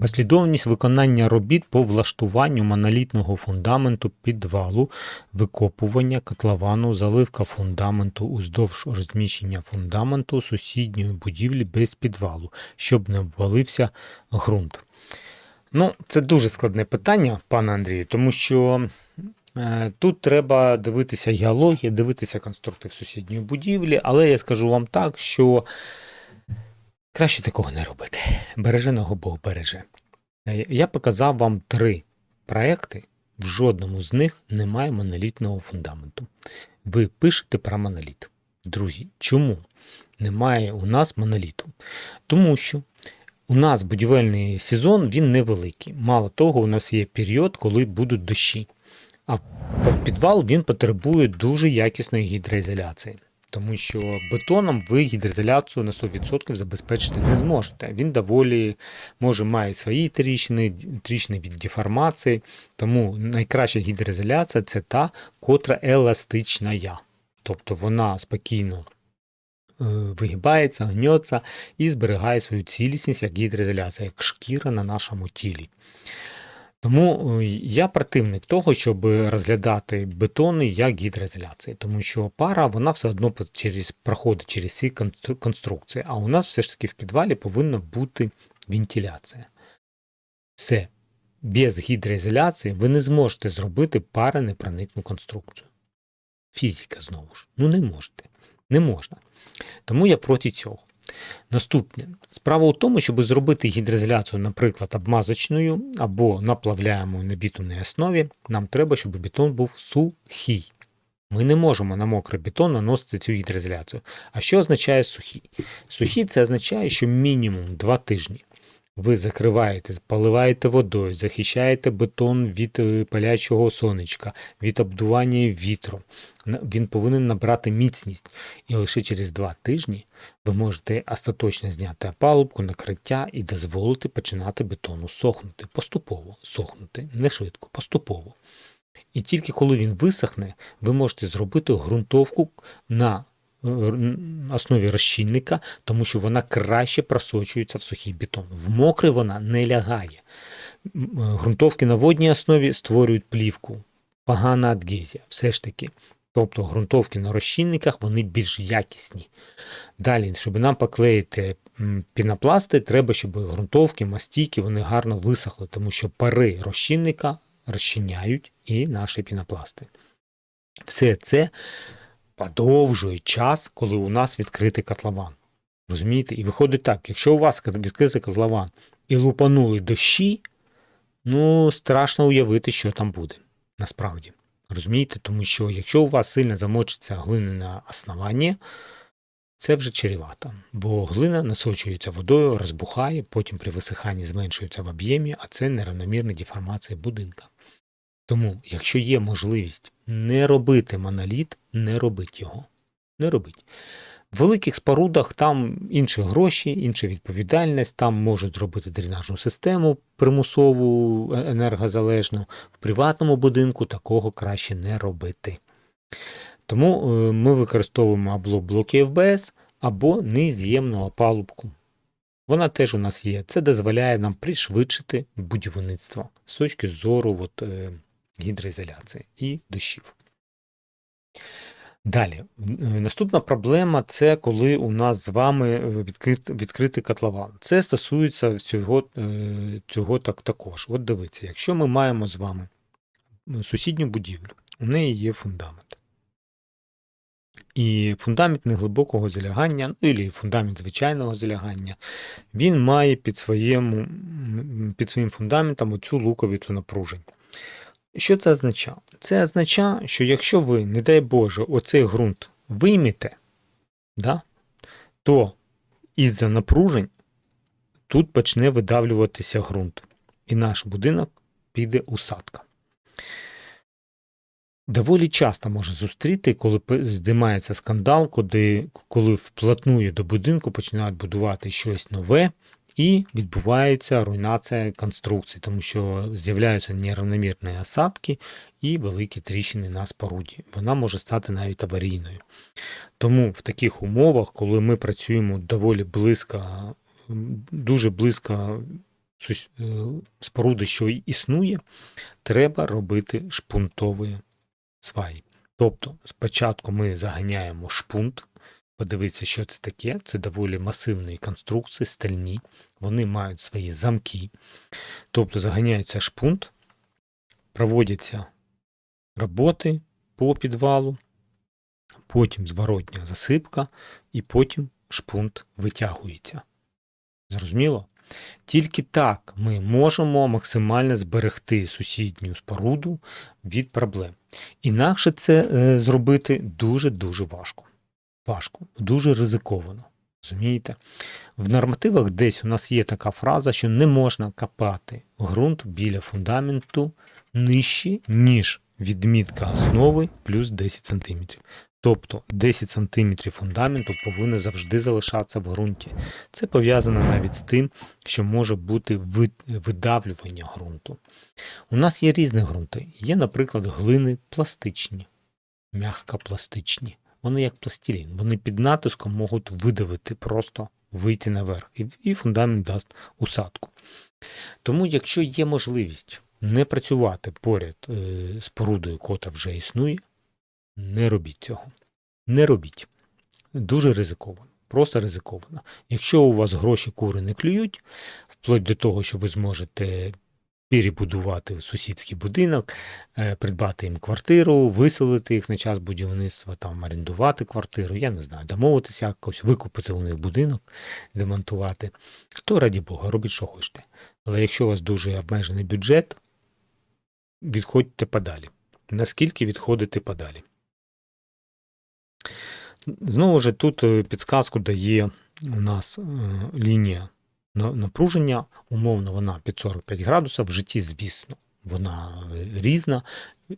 Послідовність виконання робіт по влаштуванню монолітного фундаменту підвалу, викопування котловану, заливка фундаменту уздовж розміщення фундаменту сусідньої будівлі без підвалу, щоб не обвалився ґрунт. Ну, це дуже складне питання, пане Андрію, тому що е, тут треба дивитися геологію, дивитися конструктив сусідньої будівлі, але я скажу вам так, що краще такого не робити. Береженого Бог береже. Я показав вам три проекти, в жодному з них немає монолітного фундаменту. Ви пишете про моноліт. Друзі, чому немає у нас моноліту? Тому що у нас будівельний сезон він невеликий. Мало того, у нас є період, коли будуть дощі. А підвал він потребує дуже якісної гідроізоляції. Тому що бетоном ви гідроізоляцію на 100% забезпечити не зможете. Він доволі може має свої тріщини, тріщини від деформації. Тому найкраща гідроізоляція це та, котра еластична. Тобто вона спокійно е, вигибається, гнеться і зберігає свою цілісність як гідроізоляція, як шкіра на нашому тілі. Тому е, я противник того, щоб розглядати бетони як гідроізоляції, тому що пара вона все одно через, проходить через ці конструкції, а у нас все ж таки в підвалі повинна бути вентиляція. Все. Без гідроізоляції ви не зможете зробити паронепроникну конструкцію. Фізика знову ж. Ну не можете. Не можна. Тому я проти цього. Наступне. Справа у тому, щоб зробити гідроізоляцію, наприклад, обмазочною або наплавляємою на бітумній основі, нам треба, щоб бетон був сухий. Ми не можемо на мокрий бетон наносити цю гідроізоляцію. А що означає сухий? Сухий це означає, що мінімум 2 тижні ви закриваєте, поливаєте водою, захищаєте бетон від е, палячого сонечка, від обдування вітру. Він повинен набрати міцність. І лише через 2 тижні ви можете остаточно зняти опалубку, накриття і дозволити починати бетону сохнути. Поступово сохнути, не швидко, поступово. І тільки коли він висохне, ви можете зробити ґрунтовку на основі розчинника, тому що вона краще просочується в сухий бетон. В мокрий вона не лягає. М, е, на водній основі створюють плівку. Погана адгезія, все ж таки. Тобто ґрунтовки на розчинниках вони більш якісні. Далі, щоб нам поклеїти пінопласти, треба, щоб ґрунтовки, мастійки вони гарно висохли, тому що пари розчинника розчиняють і наші пінопласти. Все це подовжує час, коли у нас відкритий котлован. Розумієте? І виходить так, якщо у вас відкритий котлован і лупанули дощі, ну страшно уявити, що там буде насправді. Розумієте? Тому що якщо у вас сильно замочиться глиняне основання, це вже чревато, бо глина насочується водою, розбухає, потім при висиханні зменшується в об'ємі, а це неравномірна деформація будинка. Тому, якщо є можливість не робити моноліт, не робіть його. Не робіть. В великих спорудах там інші гроші, інша відповідальність, там можуть зробити дренажну систему примусову, е- енергозалежну. В приватному будинку такого краще не робити. Тому е, ми використовуємо або блоки ФБС, або нез'ємну опалубку. Вона теж у нас є. Це дозволяє нам пришвидшити будівництво з точки зору от, е, гідроізоляції і дощів. Далі, наступна проблема це коли у нас з вами е, відкритий котлован. Це стосується цього, е, цього так, також. От дивіться, якщо ми маємо з вами е, сусідню будівлю, у неї є фундамент. І фундамент неглибокого залягання, ну і фундамент звичайного залягання, він має під, своєму, під своїм фундаментом оцю луковицю напружень. Що це означає? Це означає, що якщо ви, не дай Боже, оцей ґрунт виймете, да, то із-за напружень тут почне видавлюватися ґрунт, і наш будинок піде усадка. Доволі часто може зустріти, коли здимається скандал, коли, коли вплотную до будинку починають будувати щось нове, і відбувається руйнація конструкції, тому що з'являються нерівномірні осадки і великі тріщини на споруді. Вона може стати навіть аварійною. Тому в таких умовах, коли ми працюємо доволі близько, дуже близько е, споруди, що існує, треба робити шпунтові сваї. Тобто спочатку ми заганяємо шпунт, подивитися, що це таке. Це доволі масивні конструкції, стальні, вони мають свої замки. Тобто заганяється шпунт, проводяться роботи по підвалу, потім зворотня засипка, і потім шпунт витягується. Зрозуміло? Тільки так ми можемо максимально зберегти сусідню споруду від проблем. Інакше це е, зробити дуже-дуже важко. Важко, дуже ризиковано. Розумієте? В нормативах десь у нас є така фраза, що не можна копати ґрунт біля фундаменту нижче, ніж відмітка основи плюс 10 см. Тобто 10 см фундаменту повинні завжди залишатися в ґрунті. Це пов'язано навіть з тим, що може бути видавлювання ґрунту. У нас є різні ґрунти. Є, наприклад, глини пластичні, м'якопластичні. Вони як пластилін. Вони під натиском можуть видавити, просто вийти наверх, і, фундамент дасть усадку. Тому, якщо є можливість не працювати поряд е, з порудою, кота вже існує, не робіть цього. Не робіть. Дуже ризиковано. Просто ризиковано. Якщо у вас гроші кури не клюють, вплоть до того, що ви зможете перебудувати сусідський будинок, е, придбати їм квартиру, виселити їх на час будівництва, там орендувати квартиру, я не знаю, домовитися якось, викупити у них будинок, демонтувати, то раді Бога, робіть, що хочете. Але якщо у вас дуже обмежений бюджет, відходьте подалі. Наскільки відходити подалі? Знову ж тут е, підсказку дає у нас е, лінія напруження, умовно вона під 45 градусів. В житті, звісно, вона різна.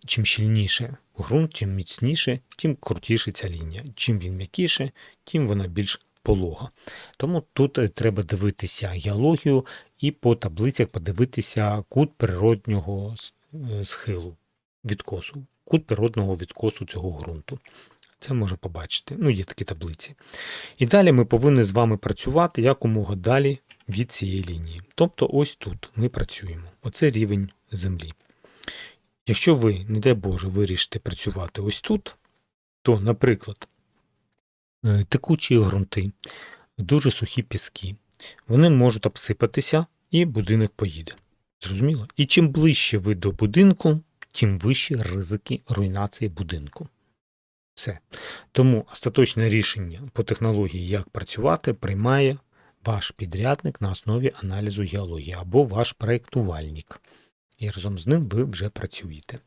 Чим щільніше ґрунт, чим міцніше, тим крутіше ця лінія. Чим він м'якіше, тим вона більш полога. Тому тут е, треба дивитися геологію і по таблицях подивитися кут природнього е, схилу відкосу, кут природного відкосу цього ґрунту. Це можна побачити. Ну, є такі таблиці. І далі ми повинні з вами працювати якомога далі від цієї лінії. Тобто ось тут ми працюємо. Оце рівень землі. Якщо ви, не дай Боже, вирішите працювати ось тут, то, наприклад, е, текучі ґрунти, дуже сухі піски, вони можуть обсипатися і будинок поїде. Зрозуміло? І чим ближче ви до будинку, тим вищі ризики руйнації будинку. Все. Тому остаточне рішення по технології, як працювати, приймає ваш підрядник на основі аналізу геології або ваш проєктувальник. І разом з ним ви вже працюєте.